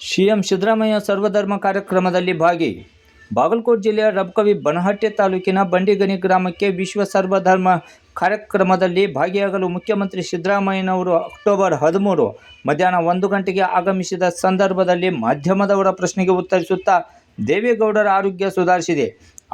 CM Siddaramaiah ಸರ್ವಧರ್ಮ ಕಾರ್ಯಕ್ರಮದಲ್ಲಿ ಭಾಗಿ ಬಾಗಲಕೋಟೆ ಜಿಲ್ಲೆಯ ರಬ್ಕವಿ ಬನಹಟ್ಟೆ ತಾಲೂಕಿನ ಬಂಡಿಗನಿ ಗ್ರಾಮಕ್ಕೆ ವಿಶ್ವ ಸರ್ವಧರ್ಮ ಕಾರ್ಯಕ್ರಮದಲ್ಲಿ ಭಾಗಿಯಾಗಲು ಮುಖ್ಯಮಂತ್ರಿ ಸಿದ್ದರಾಮಯ್ಯನವರು ಅಕ್ಟೋಬರ್ ಹದಿಮೂರು ಮಧ್ಯಾಹ್ನ ಒಂದು ಗಂಟೆಗೆ ಆಗಮಿಸಿದ ಸಂದರ್ಭದಲ್ಲಿ ಮಾಧ್ಯಮದವರ ಪ್ರಶ್ನೆಗೆ ಉತ್ತರಿಸುತ್ತಾ ದೇವೇಗೌಡರ ಆರೋಗ್ಯ ಸುಧಾರಿಸಿದೆ.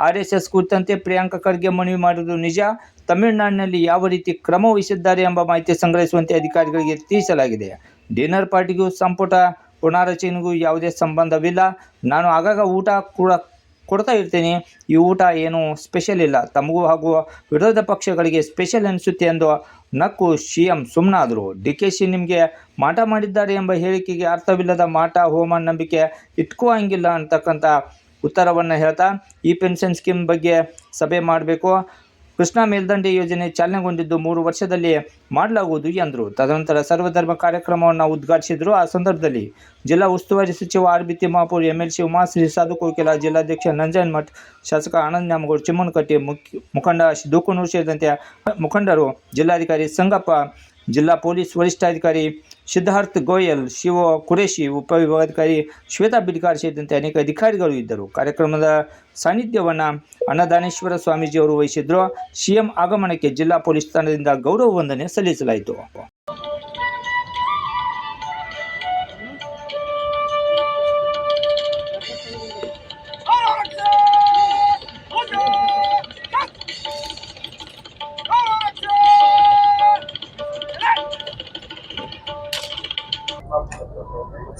ಆರ್ ಎಸ್ ಎಸ್ ಕುರಿತಂತೆ ಪ್ರಿಯಾಂಕಾ ಖರ್ಗೆ ಮನವಿ ಮಾಡುವುದು ನಿಜ. ತಮಿಳುನಾಡಿನಲ್ಲಿ ಯಾವ ರೀತಿ ಕ್ರಮ ವಹಿಸಿದ್ದಾರೆ ಎಂಬ ಮಾಹಿತಿ ಸಂಗ್ರಹಿಸುವಂತೆ ಅಧಿಕಾರಿಗಳಿಗೆ ತಿಳಿಸಲಾಗಿದೆ. ಡಿನ್ನರ್ ಪಾರ್ಟಿಗೂ ಸಂಪುಟ ಪುನಾರಚನೆಗೂ ಯಾವುದೇ ಸಂಬಂಧವಿಲ್ಲ. ನಾನು ಆಗಾಗ ಊಟ ಕೂಡ ಕೊಡ್ತಾ ಇರ್ತೀನಿ. ಈ ಊಟ ಏನು ಸ್ಪೆಷಲ್ ಇಲ್ಲ. ತಮಗೂ ಹಾಗೂ ವಿರೋಧ ಪಕ್ಷಗಳಿಗೆ ಸ್ಪೆಷಲ್ ಅನಿಸುತ್ತೆ ಎಂದು ನಕ್ಕು ಸಿ ಎಂ ಸುಮ್ಮನಾದರು ಡಿ ಕೆ ಶಿ ನಿಮಗೆ ಮಾಟ ಮಾಡಿದ್ದಾರೆ ಎಂಬ ಹೇಳಿಕೆಗೆ ಅರ್ಥವಿಲ್ಲದ ಮಾಟ ಹೋಮ ನಂಬಿಕೆ ಇಟ್ಕೋಂಗಿಲ್ಲ ಅಂತಕ್ಕಂಥ ಉತ್ತರವನ್ನು ಹೇಳ್ತಾ ಈ ಪೆನ್ಷನ್ ಸ್ಕೀಮ್ ಬಗ್ಗೆ ಸಭೆ ಮಾಡಬೇಕು. ಕೃಷ್ಣಾ ಮೇಲ್ದಂಡೆ ಯೋಜನೆ ಚಾಲನೆಗೊಂಡಿದ್ದು ಮೂರು ವರ್ಷದಲ್ಲಿ ಮಾಡಲಾಗುವುದು ಎಂದರು. ತದನಂತರ ಸರ್ವಧರ್ಮ ಕಾರ್ಯಕ್ರಮವನ್ನು ಉದ್ಘಾಟಿಸಿದರು. ಆ ಸಂದರ್ಭದಲ್ಲಿ ಜಿಲ್ಲಾ ಉಸ್ತುವಾರಿ ಸಚಿವ R B Timmapur L Umashree Sadhu Kokila ಜಿಲ್ಲಾಧ್ಯಕ್ಷ ನಂಜನ್ ಮಠ್, ಶಾಸಕ ಆನಂದ್ ನ್ಯಾಮಗೌಡ, ಚಿಮ್ಮನಕಟ್ಟಿ ಮುಖ್ಯ ಮುಖಂಡ ದೂಕನೂರು ಸೇರಿದಂತೆ ಮುಖಂಡರು, ಜಿಲ್ಲಾಧಿಕಾರಿ ಸಂಗಪ್ಪ ಜಿಲ್ಲಾ ಪೊಲೀಸ್ ವರಿಷ್ಠಾಧಿಕಾರಿ ಸಿದ್ಧಾರ್ಥ್ ಗೋಯಲ್, ಶಿವ ಕುರೇಶಿ, ಉಪವಿಭಾಗಾಧಿಕಾರಿ ಶ್ವೇತಾ ಬಿಡ್ಕಾರ್ ಸೇರಿದಂತೆ ಅನೇಕ ಅಧಿಕಾರಿಗಳು ಇದ್ದರು. ಕಾರ್ಯಕ್ರಮದ ಸಾನ್ನಿಧ್ಯವನ್ನು ಅನ್ನದಾನೇಶ್ವರ ಸ್ವಾಮೀಜಿಯವರು ವಹಿಸಿದ್ರು. ಸಿಎಂ ಆಗಮನಕ್ಕೆ ಜಿಲ್ಲಾ ಪೊಲೀಸ್ ತಂಡದಿಂದ ಗೌರವ ವಂದನೆ ಸಲ್ಲಿಸಲಾಯಿತು.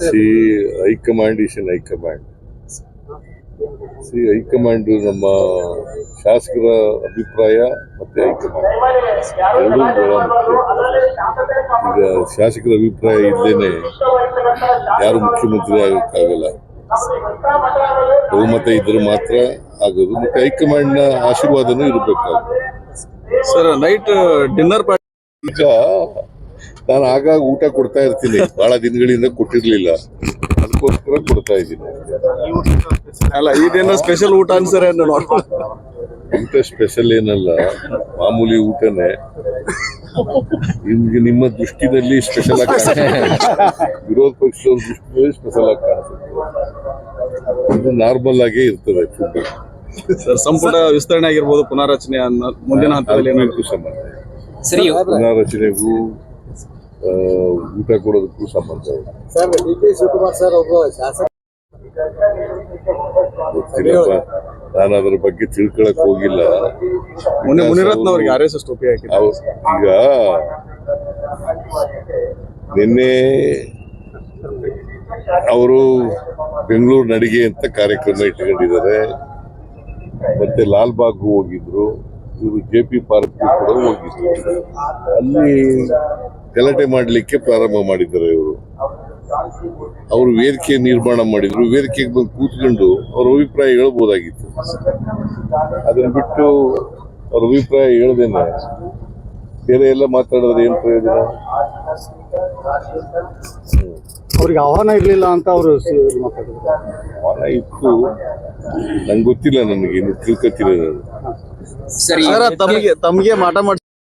See high command is in high command. See high command ನಮ್ಮ ಶಾಸಕರ ಅಭಿಪ್ರಾಯ ಮತ್ತೆ ಹೈಕಮಾಂಡ್. ಎರಡೂ ಬಹಳ ಮುಖ್ಯ. ಈಗ ಶಾಸಕರ ಅಭಿಪ್ರಾಯ ಇದ್ದೇನೆ ಯಾರು ಮುಖ್ಯಮಂತ್ರಿ ಆಗೋಕ್ಕಾಗಲ್ಲ. ಬಹುಮತ ಇದ್ರೆ ಮಾತ್ರ ಆಗೋದು. ಮತ್ತೆ ಹೈಕಮಾಂಡ್ನ ಆಶೀರ್ವಾದನೂ ಇರಬೇಕಾಗುತ್ತೆ. ಸರ್ ನೈಟ್ ಡಿನ್ನರ್ ಪಾರ್ಟಿ ಈಗ ನಾನು ಆಗಾಗ ಊಟ ಕೊಡ್ತಾ ಇರ್ತೀನಿ. ಬಹಳ ದಿನಗಳಿಂದ ಕೊಟ್ಟಿರ್ಲಿಲ್ಲ. ಅದಕ್ಕೋಸ್ಕರ ಕೊಡ್ತಾ ಇದ್ದೀನಿ. ಅಲ್ಲ ಇದೇನೋ ಸ್ಪೆಷಲ್ ಊಟ ಅನ್ಸರ್ ಊಟ ಸ್ಪೆಷಲ್ ಏನಲ್ಲ ಮಾಮೂಲಿ ಊಟನೇ. ನಿಮ್ಗೆ ನಿಮ್ಮ ದೃಷ್ಟಿನಲ್ಲಿ ಸ್ಪೆಷಲ್ ಆಗಿ ವಿರೋಧ ಪಕ್ಷದವ್ರ ದೃಷ್ಟಿನಲ್ಲಿ ಸ್ಪೆಷಲ್ ಆಗಿ ಕಾಣಿಸುತ್ತೆ. ಇದು ನಾರ್ಮಲ್ ಆಗೇ ಇರ್ತದೆ ಫುಡ್ ಸರ್ ಸಂಪುಟ ವಿಸ್ತರಣೆ ಆಗಿರ್ಬೋದು ಪುನಾರಚನೆ ಅನ್ನೋ ಮುಂದಿನ ಹಂತದಲ್ಲಿ ಏನು ಅದಕ್ಕೂ ಸಂಬಂಧ ಪುನಾರಚನೆಗೂ ಊಟ ಕೊಡೋದಕ್ಕೂ ಸಂಬಂಧ ಇದೆ. Sir D K Shivakumar sir ಒಬ್ಬ ಶಾಸಕ ಗೊತ್ತಿಲ್ಲಪ್ಪ ನಾನು ಅದ್ರ ಬಗ್ಗೆ ತಿಳ್ಕೊಳಕ್ ಹೋಗಿಲ್ಲ. ಮೊನ್ನೆ ಮುನಿರತ್ನ ಅವ್ರಿಗೆ ಆರ್ ಎಸ್ ಎಸ್ ಟೋಪಿ ಹಾಕಿದ್ರು. ಈಗ ನಿನ್ನೆ ಅವರು ಬೆಂಗಳೂರು ನಡಿಗೆ ಅಂತ ಕಾರ್ಯಕ್ರಮ ಇಟ್ಕೊಂಡಿದ್ದಾರೆ. ಮತ್ತೆ ಲಾಲ್ಬಾಗ್ ಹೋಗಿದ್ರು. ಇವರು ಜೆ ಪಿ ಪಾರ್ಕ್ ಕೂಡ ಹೋಗಿದ್ರು ಅಲ್ಲಿ ಗಲಾಟೆ ಮಾಡಲಿಕ್ಕೆ ಪ್ರಾರಂಭ ಮಾಡಿದ್ದಾರೆ ಇವರು. ಅವರು ವೇದಿಕೆ ನಿರ್ಮಾಣ ಮಾಡಿದ್ರು. ವೇದಿಕೆಗೆ ಬಂದು ಕೂತ್ಕೊಂಡು ಅವ್ರ ಅಭಿಪ್ರಾಯ ಹೇಳ್ಬೋದಾಗಿತ್ತು. ಅದನ್ನು ಬಿಟ್ಟು ಅವ್ರ ಅಭಿಪ್ರಾಯ ಹೇಳ್ದೇನೆ. ಬೇರೆ ಎಲ್ಲ ಮಾತಾಡಿದ್ರೆ ಏನು ಪ್ರಯೋಜನ? ಅವ್ರಿಗೆ ಆಹ್ವಾನ ಇರಲಿಲ್ಲ ಅಂತ ಅವರು ಅವನ ಇತ್ತು. ನಂಗೆ ಗೊತ್ತಿಲ್ಲ ನನಗೆ ಇನ್ನು ತಿಳ್ಕೊತಿಲ್ಲ ನಾನು. ಸರ್. ತಮಗೆ ತಮಗೆ ಮಾಟ ಮಾಡಿ